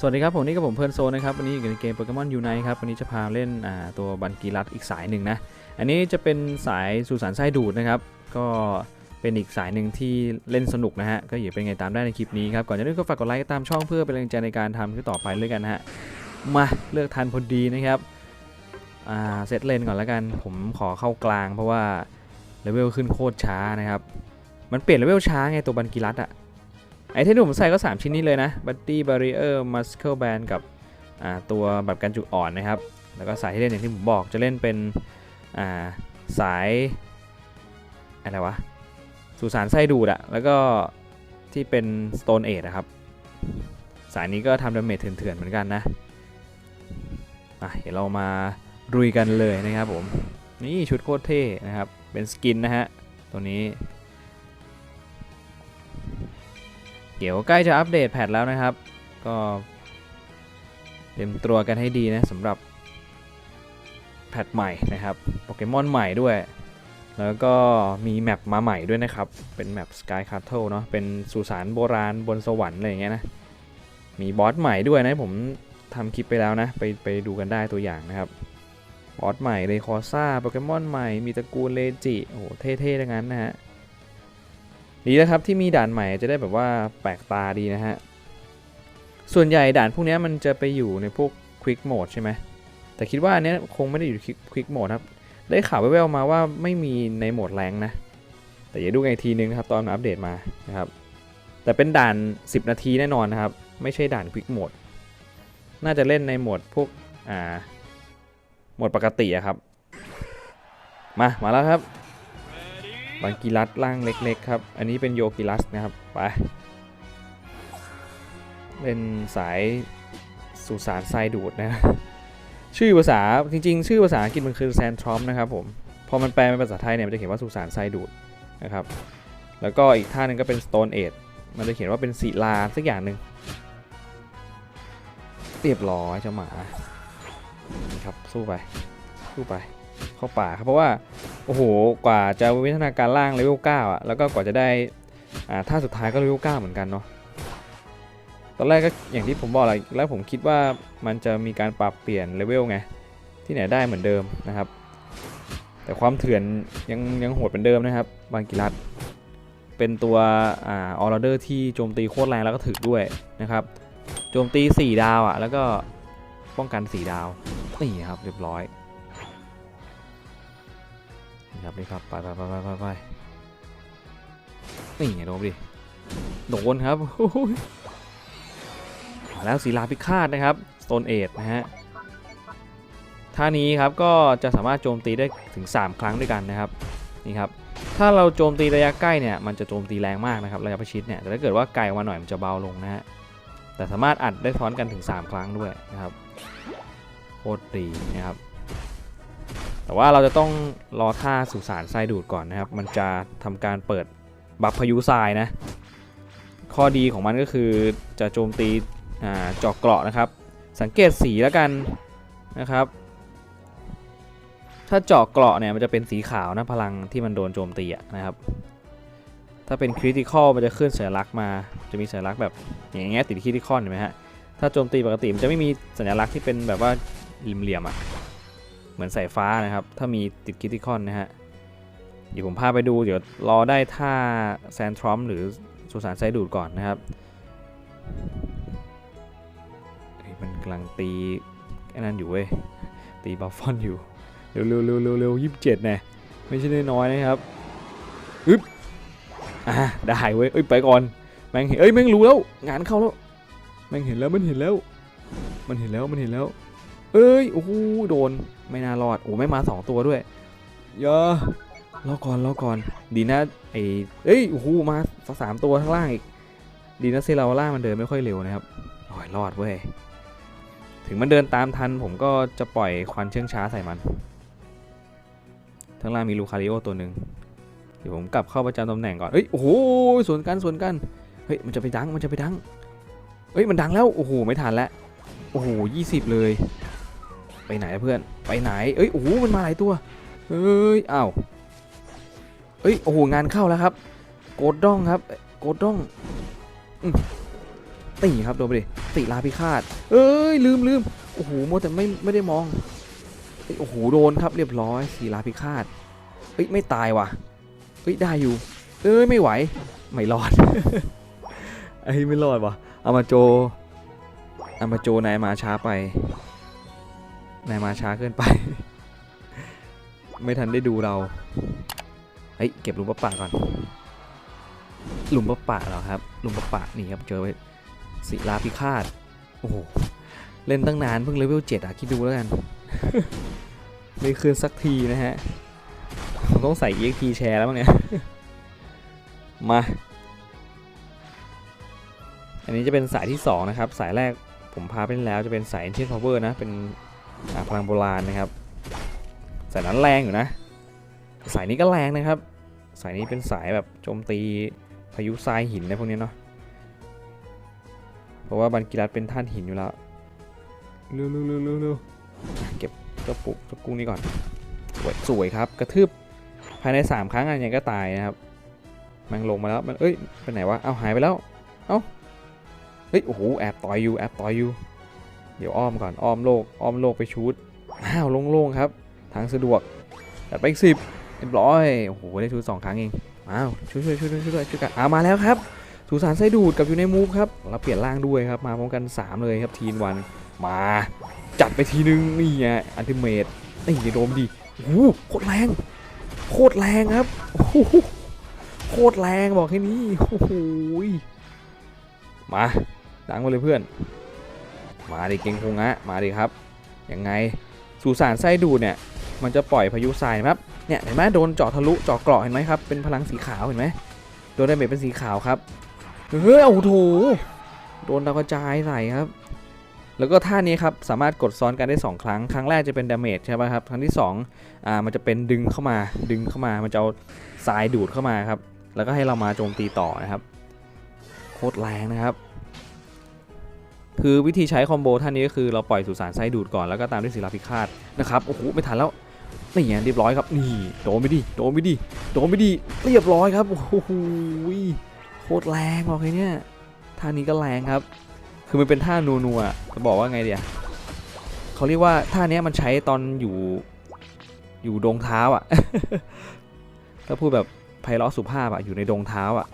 สวัสดีครับผมนี่กับผมเพิร์นโซนนะครับวันนี้อยู่ในเกมโปเกมอนยูไนครับวันนี้จะพาเล่นตัวบันกีรัตอีกสายหนึ่งนะอันนี้จะเป็นสายสุสานไส้ดูดนะครับ ก็เป็นอีกสายหนึ่งที่เล่นสนุกนะฮะก็อย่าเป็นไงตามได้ในคลิปนี้ครับก่อนจะเริ่มก็ฝากกดไลค์ตามช่องเพื่อเป็นแรงใจในการทำคลิปต่อไปเลยกันนะฮะมาเลือกทันพอดีนะครับเซตเลนก่อนแล้วกันผมขอเข้ากลางเพราะว่าเลเวลขึ้นโคตรช้านะครับมันเปลี่ยนเลเวลช้าไงตัวบันกีรัตอะ ไอเทมที่ผมใส่ก็ 3 ชิ้นนี้เลยนะบัตตี้บาริเออร์มัสเคิลแบนกับตัวแบบกันจุอ่อนนะครับ แล้วก็สายที่เล่นอย่างที่ผมบอกจะเล่นเป็นาสายอะไรวะสุสานไส้ดูดอะแล้วก็ที่เป็น Stone Age นะครับ สายนี้ก็ทำดาเมจเถื่อนๆเหมือนกันนะอะเดี๋ยวเรามารุยกันเลยนะครับผม นี่ชุดโคตรเท่นะครับ เป็นสกินนะฮะ ตัวนี้ เดี๋ยวใกล้จะอัปเดตแพทแล้วนะครับ ก็เตรียมตัวกันให้ดีนะสำหรับแพทใหม่นะครับโปเกมอนใหม่ด้วย แล้วก็มีแมปมาใหม่ด้วยนะครับ เป็นแมป Sky Castle เนาะเป็นสุสานโบราณบนสวรรค์อะไรอย่างเงี้ยนะ มีบอสใหม่ด้วยนะผมทำคลิปไปแล้วนะ ไปไปดูกันได้ตัวอย่างนะครับบอสใหม่เลยคอซ่าโปเกมอนใหม่มีตระกูลเลจิโอ้โหเท่ๆทั้งนั้นนะฮะ ดีนะครับที่มีด่านใหม่จะได้แบบว่าแปลกตาดีนะฮะ ส่วนใหญ่ด่านพวกนี้มันจะไปอยู่ในพวกควิกโหมดใช่ไหมแต่คิดว่าอันนี้คงไม่ได้อยู่ควิกโหมดครับ ได้ข่าวแว่วๆมาว่าไม่มีในโหมดแรงนะ แต่อย่าดูกันอีกทีนึงครับตอนอัปเดตมานะครับ แต่เป็นด่าน 10 นาทีแน่นอนนะครับ ไม่ใช่ด่านควิกโหมด น่าจะเล่นในโหมดพวกอ่าโหมดปกติอะครับ มา มาแล้วครับ บังกิรัสร่างเล็กๆครับ อันนี้เป็นโยกิรัสนะครับ ไป เป็นสายสุสานทรายดูดนะ ชื่อภาษาจริงๆ ชื่อภาษาอังกฤษมันคือแซนทรอมนะครับผม พอมันแปลเป็นภาษาไทยเนี่ยมันจะเขียนว่าสุสานทรายดูดนะครับ แล้วก็อีกท่านึงก็เป็น Stone Age มันจะเขียนว่าเป็นศิลาสักอย่างหนึ่งเรียบร้อยเจ้าหมานะครับสู้ไปสู้ไปเข้าป่าครับเพราะว่า โอ้โห กว่าจะวิวัฒนาการล่างเลเวล9อะ แล้วก็กว่าจะได้อ่าท่าสุดท้ายก็เลเวล9เหมือนกันเนาะ ตอนแรกก็อย่างที่ผมบอกแหละแล้วผมคิดว่ามันจะมีการปรับเปลี่ยนเลเวลไง ที่ไหนได้เหมือนเดิมนะครับ แต่ความเถื่อนยังยังโหดเหมือนเดิมนะครับ บางกิรัตเป็นตัวอ่าออร์เดอร์ที่โจมตีโคตรแรงแล้วก็ถึกด้วยนะครับ โจมตี 4 ดาวอะ แล้วก็ป้องกัน 4 ดาว นี่ครับเรียบร้อย ครับนี่ครับไปไปไปไปไปไปนี่ไงโดนดิโดนครับโอ้ยมาแล้วศิลาพิฆาตนะครับโซนเอทนะฮะท่านี้ครับก็จะสามารถโจมตีได้ถึง 3 ครั้งด้วยกันนะครับนี่ครับถ้าเราโจมตีระยะใกล้เนี่ยมันจะโจมตีแรงมากนะครับระยะประชิดเนี่ยแต่ถ้าเกิดว่าไกลออกมาหน่อยมันจะเบาลงนะฮะแต่สามารถอัดได้ซ้อนกันถึง 3 ครั้งด้วยนะครับโคตรดีนะครับ แต่ว่าเราจะต้องรอท่าสุสานทรายดูดก่อนนะครับ มันจะทำการเปิดบัฟพายุทรายนะ ข้อดีของมันก็คือจะโจมตีเจาะเกราะนะครับ สังเกตสีแล้วกันนะครับ ถ้าเจาะเกราะเนี่ยมันจะเป็นสีขาวนะพลังที่มันโดนโจมตีะนะครับ ถ้าเป็นคริติคอลมันจะขึ้นสัญลักษณ์มา จะมีสัญลักษณ์แบบอย่างเงี้ยติดคริติคอลเห็นไหมฮะ ถ้าโจมตีปกติมันจะไม่มีสัญลักษณ์ที่เป็นแบบว่าเหลี่ยมๆอะ เหมือนสายฟ้านะครับ ถ้ามีติดคิติคอนนะฮะ เดี๋ยวผมพาไปดู เดี๋ยวรอได้ท่าแซนทรอมหรือสุสานไซดูดก่อนนะครับเฮ้ยมันกำลังตีไอ้นั่นอยู่เว้ย ตีบัฟฟอนอยู่เร็วเร็วเร็วเร็วเร็วยี่สิบเจ็ดนะไม่ใช่น้อยๆนะครับอึ๊บอ่าได้เว้ยเอ้ยไปก่อนแม่งเห็นเอ้ยแม่งรู้แล้วงานเข้าแล้วแม่งเห็นแล้วมันเห็นแล้ว มันเห็นแล้วมันเห็นแล้ว เอ้ยโอ้โหโดนไม่น่ารอดโอ้ไม่มาสองตัวด้วยอย่ารอก่อนรอก่อน ดีนะไอ้เอ้ยโอ้โหมาสามตัวข้างล่างอีกดีนะเซลาล่ามันเดินไม่ค่อยเร็วนะครับโอ้ยรอดเว้ยถึงมันเดินตามทัน ผมก็จะปล่อยควันเชื่องช้าใส่มันข้างล่างมีลูคาริโอตัวหนึ่งเดี๋ยวผมกลับเข้าประจำตำแหน่งก่อนเอ้ยโอ้โหสวนกันสวนกันเฮ้ยมันจะไปดังมันจะไปดังเอ้ยมันดังแล้วโอ้โหไม่ทันแล้วโอ้โหยี่สิบเลย ไปไหนเพื่อน ไปไหน เอ้ย โอ้โห มันมาหลายตัว เอ้ยอ้าวเอ้ย โอ้โห งานเข้าแล้วครับ โกดด้องครับ โกดด้องตีครับโดนไปดิติลาพิฆาต เอ้ย ลืมลืมโอ้โหโมวแต่ไม่ไม่ได้มอง โอ้โห โดนครับเรียบร้อยสีลาพิฆาต เอ้ย ไม่ตายว่ะ เอ้ย ได้อยู่ เอ้ย ไม่ไหว ไม่รอดไอ้ยไม่รอดว่ะเอามาโจเอามาโจนายมาช้าไป นายมาช้าเกินไป ไม่ทันได้ดูเรา เฮ้ย เก็บหลุมปะปะก่อน หลุมปะปะเหรอครับ หลุมปะปะนี่ครับ เจอไว้ศิลาพิฆาต โอ้โห เล่นตั้งนานเพิ่งเลเวลเจ็ดอะคิดดูแล้วกัน ไม่คืนสักทีนะฮะผมต้องใส่ EXP แชร์แล้วมั้งเนี่ย มา อันนี้จะเป็นสายที่ 2 นะครับ สายแรกผมพาไปแล้วจะเป็นสาย Ancient Power นะ เป็น พลังโบราณนะครับสายนั้นแรงอยู่นะ สายนี้ก็แรงนะครับ สายนี้เป็นสายแบบโจมตีพายุทรายหินอะไรพวกนี้เนาะเพราะว่าบันกิรัตเป็นท่านหินอยู่แล้วเร็วเร็วเร็วเร็วเร็วเก็บเจ้าปุกเจ้ากุ้งนี่ก่อนสวยสวยครับกระทืบภายใน 3 ครั้งอะไรเงี้ยก็ตายนะครับมันลงมาแล้วมันเอ้ยไปไหนวะเอาหายไปแล้วเอ้าเฮ้ยโอ้โหแอบต่อยอยู่แอบต่อยอยู่ เดี๋ยวอ้อมก่อนอ้อมโลกอ้อมโลกไปชูดอ้าวโล่งๆครับ ทางสะดวกจัดไปอีกสิบเรียบร้อยโอ้โหได้ชูดสองครั้งเองอ้าวช่วยช่วยช่วยช่วยช่วยช่วยกันอ่ามาแล้วครับสุสานไส้ดูดกับอยู่ในมูฟครับเราเปลี่ยนร่างด้วยครับมาพร้อมกัน 3 เลยครับทีนวันมาจัดไปทีนึงนี่ไงอันติเมตนี่โดมดีโอ้โหโคตรแรงโคตรแรงครับโอ้โหโคตรแรงบอกแค่นี้โอ้โหยมาดังมาเลยเพื่อน มาดิเก่งคงะมาดิครับยังไงสุสานไส้ดูดเนี่ยมันจะปล่อยพายุทรายนะครับเนี่ยเห็นไหมโดนเจาะทะลุเจาะเกราะเห็นไหมครับเป็นพลังสีขาวเห็นไหมโดนดาเมจเป็นสีขาวครับเฮ้ยโอ้โหโดนดาวกระจายใส่ครับ แล้วก็ท่านี้ครับสามารถกดซ้อนกันได้ 2 ครั้ง ครั้งแรกจะเป็นดาเมจใช่ไหมครับครั้งที่2อ่ามันจะเป็นดึงเข้ามาดึงเข้ามามันจะเอาทรายดูดเข้ามาครับแล้วก็ให้เรามาโจมตีต่อนะครับโคตรแรงนะครับ คือวิธีใช้คอมโบท่านนี้ก็คือเราปล่อยสุสานไส้ดูดก่อนแล้วก็ตามด้วยศิลาพิฆาตนะครับโอ้โหไม่ทันแล้วนี่ไงเรียบร้อยครับนี่โดนไปดิโดนไปดิโดนไปดิเรียบร้อยครับโอ้โหโคตรแรงบอกเลยเนี่ยท่านี้ก็แรงครับ คือมันเป็นท่านัวๆจะบอกว่าไงเดียเขาเรียกว่าท่านี้มันใช้ตอนอยู่อยู่ดงเท้าอะถ้าพูดแบบไพเราะสุภาพอะอยู่ในดงเท้าอะ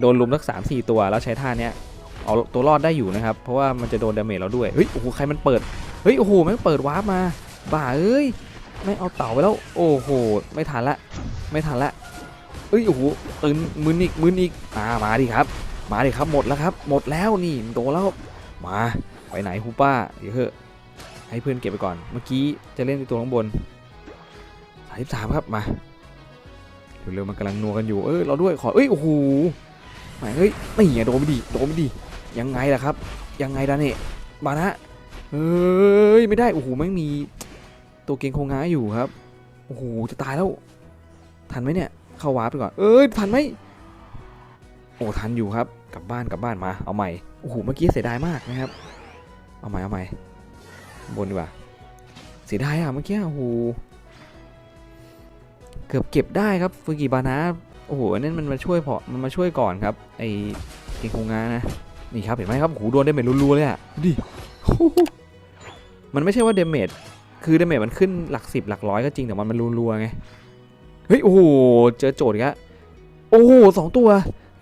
โดนลุมสักสามสี่ตัวแล้วใช้ท่าเนี้ย เอาตัวรอดได้อยู่นะครับ เพราะว่ามันจะโดนดาเมจเราด้วย เฮ้ย โอ้โห ใครมันเปิด เฮ้ย โอ้โหม่งเปิดวาร์ปมาบ้าเอ้ย ไม่เอาเต่าไปแล้ว โอ้โห ไม่ทันละ ไม่ทันละ เอ้ย โอ้โหตื่นมึนอีกมึนอีก อ่า มาดิครับ มาดิครับ หมดแล้วครับ หมดแล้วนี่มันโดนแล้ว มา ไปไหนฮูป้า เดี๋ยวเถอะ ให้เพื่อนเก็บไปก่อน เมื่อกี้จะเล่นในตัวข้างบนสายสามครับ มาเร็วๆมันกำลังนัวกันอยู่ เออเราด้วย ขอ เอ้ย โอ้โหแหมเฮ้ยนี่ไงโดนไม่ดี โดนไม่ดี ยังไงล่ะครับ ยังไงดาเนี่ยมานะเฮ้ยไม่ได้โอ้โหแม่มีตัวเก่งโคงง้าอยู่ครับโอ้โหจะตายแล้ว ทันไหมเนี่ยเข้าวาร์ปไปก่อนเอ้ยทันไหมโอ้ทันอยู่ครับกลับบ้านกลับบ้านมาเอาใหม่โอ้โหเมื่อกี้เสียดายมากนะครับ เอาใหม่เอาใหม่บนดีกว่าเสียดายอะเมื่อกี้โอ้โหเกือบเก็บได้ครับฟูกิบานะโอ้โหนนั้นมันมาช่วยพอมันมาช่วยก่อนครับไอเก่งคงงานะ นี่ครับเห็นไหมครับโอ้โดนเดเมจรัวๆเลยอะดิมันไม่ใช่ว่าเดเมจคือเดเมจมันขึ้นหลักสิบหลักร้อยก็จริงแต่มันมันรัวๆไงเฮ้ยโอ้โหเจอโจทย์อีกแล้วโอ้โหสองตัว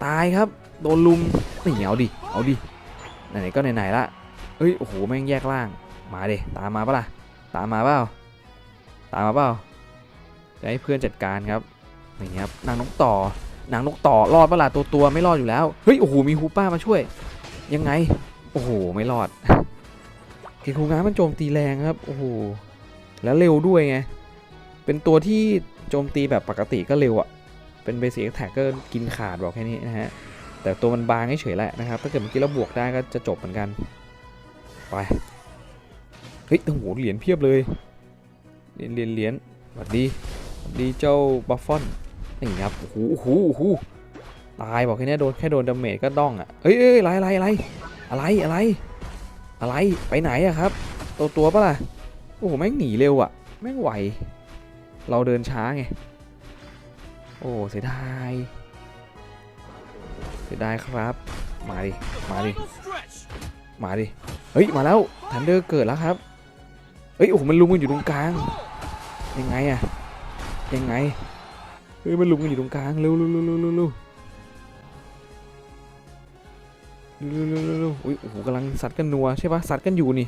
ตายครับโดนลุมนี่เอาดิเอาดิไหนๆก็ไหนๆละเฮ้ยโอ้โหแม่งแยกล่างมาเดตามมาปะล่ะตามมาเปล่าตามมาเปล่าจะให้เพื่อนจัดการครับนี่ครับนางนกต่อนางนกต่อรอดปะล่ะตัวตัวไม่รอดอยู่แล้วเฮ้ยโอ้โหมีฮูป้ามาช่วย ยังไง โอ้โห ไม่รอดเกคูงามันโจมตีแรงครับ โอ้โห แล้วเร็วด้วยไง เป็นตัวที่โจมตีแบบปกติก็เร็วอะเป็นเบสิ c แท็กก็กินขาดบอกแค่นี้นะฮะ แต่ตัวมันบางเฉยๆแหละนะครับ ถ้าเกิดเมื่อกี้เราบวกได้ก็จะจบเหมือนกัน ไป เฮ้ย โอ้โห เหรียญเพียบเลย เหรียญเหรียญเหรียญสวัสดีสวัสดีเจ้าบัฟฟอน นี่ครับ โอ้โหโอ้โหโอ้โห ตายบอกแค่นี้โดนแค่โดนดาเมจก็ต้องอะเอ้ยเอ้ยอะไรอะไรอะไรอะไรอะไรอะไรไปไหนอะครับ ตัวตัวปะล่ะโอ้โหแม่งหนีเร็วอะแม่งไหว เราเดินช้าไงโอ้เสียดายเสียดายครับ มาดิมาดิมาดิเฮ้ยมาแล้วทันเดอร์เกิดแล้วครับเฮ้ยโอ้โหมันลุมกันอยู่ตรงกลางยังไงอะยังไงเฮ้ยมันลุมกันอยู่ตรงกลางเร็วเร็วเร็วเร็ว เร็วเร็วเร็วเร็วเร็วเร็วอุ้ยโอ้โหกำลังสัตว์กันนัวใช่ปะสัตว์กันอยู่นี่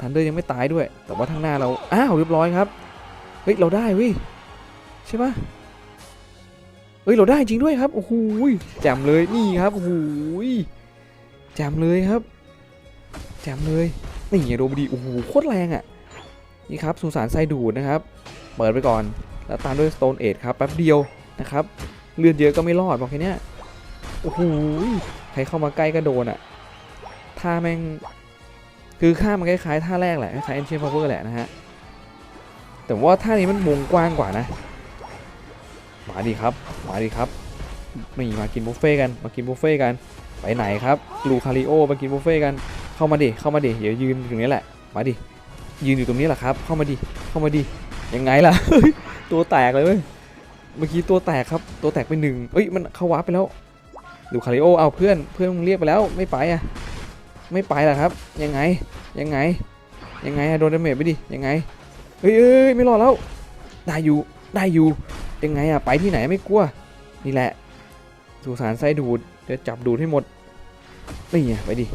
ทันเดอร์ยังไม่ตายด้วย แต่ว่าทางหน้าเรา อ้าวเรียบร้อยครับ เฮ้ยเราได้เว้ยใช่ปะเฮ้ยเราได้จริงด้วยครับ โอ้โหแจมเลยนี่ครับ โอ้โหแจมเลยครับแจมเลย นี่ไงโดนไปดี โอ้โหโคตรแรงอะ นี่ครับสุสานไซดูดนะครับ เปิดไปก่อน แล้วตามด้วย Stone Age ครับแป๊บเดียวนะครับ เลือดเยอะก็ไม่รอดบอกแค่นี้ โอ้โหใครเข้ามาใกล้ก็โดนอะท่าแม่ง คือค่ามันคล้ายๆท่าแรกแหละคล้ายๆ Ancient Power แหละนะฮะ แต่ว่าท่านี้มันวงกว้างกว่านะ มาดีครับ มาดีครับนี่มากินบุฟเฟ่กัน มากินบุฟเฟ่กัน ไปไหนครับ ลูคาริโอ มากินบุฟเฟ่กัน เข้ามาดิ เข้ามาดิ เดี๋ยวยืนอยู่ตรงนี้แหละ มาดิ ยืนอยู่ตรงนี้แหละครับ เข้ามาดิ เข้ามาดิ ยังไงล่ะ ตัวแตกเลยเว้ย เมื่อกี้ตัวแตกครับ ตัวแตกไปหนึ่งเอ้ย มันเข้าวาร์ปไปแล้ว ลูคาริโอเอาเพื่อนเพื่อนมึงเรียกไปแล้วไม่ไปอะไม่ไปล่ะครับ ยังไงยังไงยังไงอะโดนดาเมจไปดิยังไงเฮ้ยเอ้ยไม่รอดแล้วได้อยู่ได้อยู่ยังไงอะไปที่ไหนไม่กลัวนี่แหละสุสานไส้ดูดเดี๋ยวจับดูดให้หมดนี่ไงไปดิ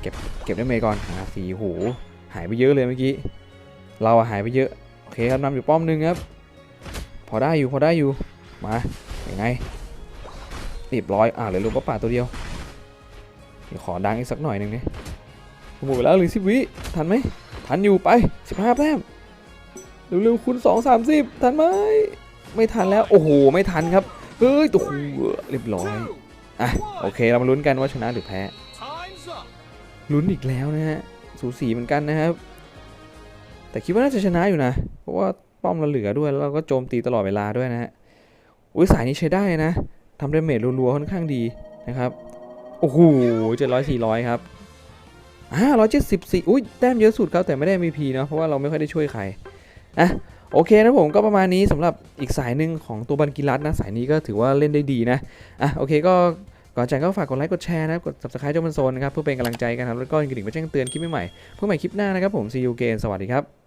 เก็บเก็บด้เมย์ก่อนหาสีหูหายไปเยอะเลยเมื่อกี้เราอะหายไปเยอะโอเคครับนำอยู่ป้อมหนึงครับพอได้อยู่พอได้อยู่มาย่างไง รียบร้อยอ่าเหลือลูกป้าป่าตัวเดียวเดี๋ยวขอดังอีกสักหน่อยหนึ่งเนี่ยหมดเวลาเหลือสิบวิทันไหมทันอยู่ไปสิบห้าแต้มเร็วๆคุณสองสามสิบทันไหมไม่ทันแล้ว โอ้โห ไม่ทันครับเฮ้ยตัวหูเรียบร้อยอะโอเคเรามาลุ้นกันว่าชนะหรือแพ้ลุ้นอีกแล้วนะฮะสูสีเหมือนกันนะครับ แต่คิดว่าน่าจะชนะอยู่นะ เพราะว่าป้อมเราเหลือด้วยแล้วเราก็โจมตีตลอดเวลาด้วยนะฮะอุ้ยสายนี้ใช้ได้นะ ทำดเมจรัวๆค่อนข้างดีนะครับ โอ้โหเจ็ดร้อยสี่ร้อยครับอ่าร้อยเจ็ดสิบสี่อุ้ยแต้มเยอะสุดครับแต่ไม่ได้ MVP เนาะเพราะว่าเราไม่ค่อยได้ช่วยใครอะโอเคนะผมก็ประมาณนี้สำหรับอีกสายหนึ่งของตัวบันกิรัตนะสายนี้ก็ถือว่าเล่นได้ดีนะอะโอเคก็ก่อนจากก็ฝากกดไลค์กดแชร์นะครับกด subscribe เจ้ามันโซนนะครับเพื่อเป็นกำลังใจกันครับแล้วก็กระดิ่งมาแจ้งเตือนคลิปใหม่ๆเพื่อใหม่คลิปหน้านะครับผม see you again สวัสดีครับ